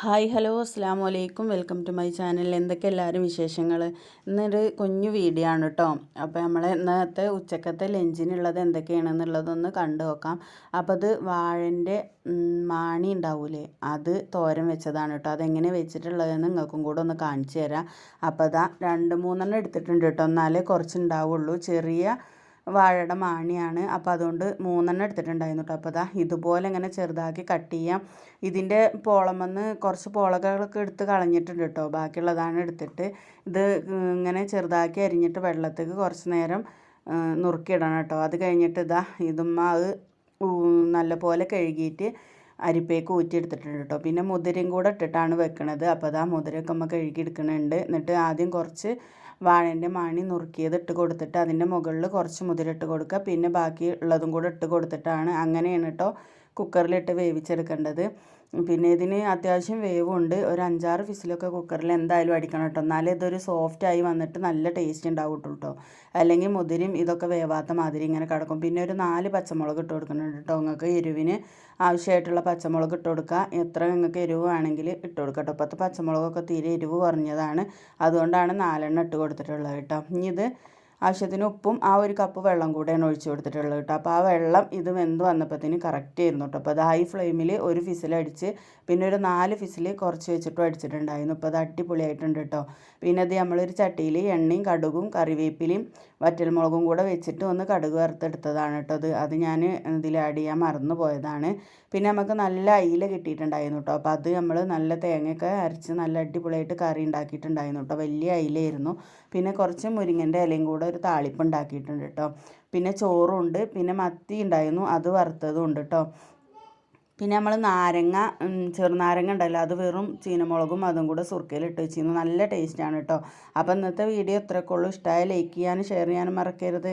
Hi hello അസ്സാം വലൈക്കും welcome to my channel. എന്തൊക്കെ എല്ലാവരും വിശേഷങ്ങൾ ഇന്നൊരു കുഞ്ഞു വീഡിയോ ആണ് കേട്ടോ അപ്പോൾ നമ്മൾ ഇന്നത്തെ ഉച്ചക്കത്തെ ലഞ്ചിനുള്ളത് എന്തൊക്കെയാണെന്നുള്ളതൊന്ന് കണ്ടു നോക്കാം. അപ്പോൾ അത് വാഴന്റെ മാണി ഉണ്ടാവൂലേ? അത് തോരൻ വെച്ചതാണ് കേട്ടോ അതെങ്ങനെ വെച്ചിട്ടുള്ളതെന്ന് നിങ്ങൾക്കും കൂടെ ഒന്ന് കാണിച്ചു തരാം. അപ്പോൾ അതാ രണ്ട് മൂന്നെണ്ണം എടുത്തിട്ടുണ്ട് കേട്ടോ എന്നാലേ കുറച്ചുണ്ടാവുള്ളൂ. ചെറിയ വാഴയുടെ മാണിയാണ്. അപ്പോൾ അതുകൊണ്ട് മൂന്നെണ്ണം എടുത്തിട്ടുണ്ടായിരുന്നു കേട്ടോ അപ്പോൾ അതാ ഇതുപോലെ ഇങ്ങനെ ചെറുതാക്കി കട്ട് ചെയ്യാം. ഇതിന്റെ വന്ന് കുറച്ച് പോളകളൊക്കെ എടുത്ത് കളഞ്ഞിട്ടുണ്ട് കേട്ടോ ബാക്കിയുള്ളതാണ് എടുത്തിട്ട്. ഇത് ഇങ്ങനെ ചെറുതാക്കി അരിഞ്ഞിട്ട് വെള്ളത്തേക്ക് കുറച്ച് നേരം നുറുക്കിയിടണം കേട്ടോ അത് കഴിഞ്ഞിട്ട് ഇതാ ഇതും അത് നല്ലപോലെ കഴുകിയിട്ട് അരിപ്പേക്ക് ഊറ്റിയെടുത്തിട്ടുണ്ട് കേട്ടോ പിന്നെ മുതിരയും കൂടെ ഇട്ടിട്ടാണ് വെക്കണത്. അപ്പോൾ അതാ മുതിരയൊക്കെ നമ്മൾ കഴുകി എടുക്കുന്നുണ്ട് എന്നിട്ട് ആദ്യം കുറച്ച് വാഴേന്റെ മാണി നുറുക്കിയത് ഇട്ട് കൊടുത്തിട്ട് അതിന്റെ മുകളിൽ കുറച്ച് മുതിര ഇട്ട് കൊടുക്കുക. പിന്നെ ബാക്കി ഉള്ളതും കൂടെ ഇട്ട് കൊടുത്തിട്ടാണ്. അങ്ങനെയാണ് കേട്ടോ കുക്കറിലിട്ട് വേവിച്ചെടുക്കേണ്ടത്. പിന്നെ ഇതിന് അത്യാവശ്യം വേവുണ്ട്. ഒരു അഞ്ചാറ് ഫിസിലൊക്കെ കുക്കറിൽ എന്തായാലും അടിക്കണം കേട്ടോ. എന്നാലേ ഇതൊരു സോഫ്റ്റായി വന്നിട്ട് നല്ല ടേസ്റ്റ് ഉണ്ടാവും കേട്ടോ. അല്ലെങ്കിൽ മുതിരും ഇതൊക്കെ വേവാത്ത മാതിരി ഇങ്ങനെ കിടക്കും. പിന്നെ ഒരു നാല് പച്ചമുളക് ഇട്ട് കൊടുക്കുന്നുണ്ട് കേട്ടോ നിങ്ങൾക്ക് എരിവിന് ആവശ്യമായിട്ടുള്ള പച്ചമുളക് ഇട്ട് കൊടുക്കുക. എത്ര നിങ്ങൾക്ക് എരിവ് വേണമെങ്കിൽ ഇട്ട് കൊടുക്കുക കേട്ടോ. ഇപ്പോഴത്തെ പച്ചമുളകൊക്കെ തീരെ എരിവ് കുറഞ്ഞതാണ്. അതുകൊണ്ടാണ് നാലെണ്ണം ഇട്ട് കൊടുത്തിട്ടുള്ളത് കേട്ടോ. ഇനി ഇത് ആവശ്യത്തിന് ഉപ്പും ആ ഒരു കപ്പ് വെള്ളം കൂടെയാണ് ഒഴിച്ചു കൊടുത്തിട്ടുള്ളത് കേട്ടോ. അപ്പോൾ ആ വെള്ളം ഇത് വെന്ത് വന്നപ്പോഴത്തേന് കറക്റ്റ് ആയിരുന്നു കേട്ടോ. അപ്പോൾ അത് ഹൈ ഫ്ലെയിമിൽ ഒരു ഫിസിലടിച്ച് പിന്നെ ഒരു നാല് ഫിസിൽ കുറച്ച് വെച്ചിട്ടും അടിച്ചിട്ടുണ്ടായിരുന്നു. അപ്പോൾ അത് അടിപൊളിയായിട്ടുണ്ട് കേട്ടോ. പിന്നെ അത് നമ്മളൊരു ചട്ടിയിൽ എണ്ണയും കടുകും കറിവേപ്പിലയും വറ്റൽമുളകും കൂടെ വെച്ചിട്ട് ഒന്ന് കടുക് വറുത്തെടുത്തതാണ് കേട്ടോ. അത് അത് ഞാൻ ഇതിൽ ആഡ് ചെയ്യാൻ മറന്നു പോയതാണ് പിന്നെ നമുക്ക് നല്ല അയില കിട്ടിയിട്ടുണ്ടായിരുന്നു കേട്ടോ. അപ്പോൾ അത് നമ്മൾ നല്ല തേങ്ങയൊക്കെ അരച്ച് നല്ല അടിപൊളിയായിട്ട് കറി ഉണ്ടാക്കിയിട്ടുണ്ടായിരുന്നു കേട്ടോ. വലിയ അയിലായിരുന്നു പിന്നെ കുറച്ച് മുരിങ്ങന്റെ ഇലയും കൂടെ ഒരു താളിപ്പ് ഉണ്ടാക്കിയിട്ടുണ്ട് കേട്ടോ. പിന്നെ ചോറുണ്ട് പിന്നെ മത്തി ഉണ്ടായിരുന്നു അത് വറുത്തതും ഉണ്ട് കേട്ടോ. പിന്നെ നമ്മൾ നാരങ്ങ ചെറുനാരങ്ങ ഉണ്ടല്ലോ അത് വെറും ചീനമുളകും അതും കൂടെ സുർക്കയിൽ ഇട്ട് വെച്ചിരുന്നു. നല്ല ടേസ്റ്റാണ് കേട്ടോ. അപ്പോൾ ഇന്നത്തെ വീഡിയോ ഇത്രയൊക്കെ ഉള്ളൂ. ഇഷ്ടമായ ലൈക്ക് ചെയ്യാനും ഷെയർ ചെയ്യാനും മറക്കരുത്.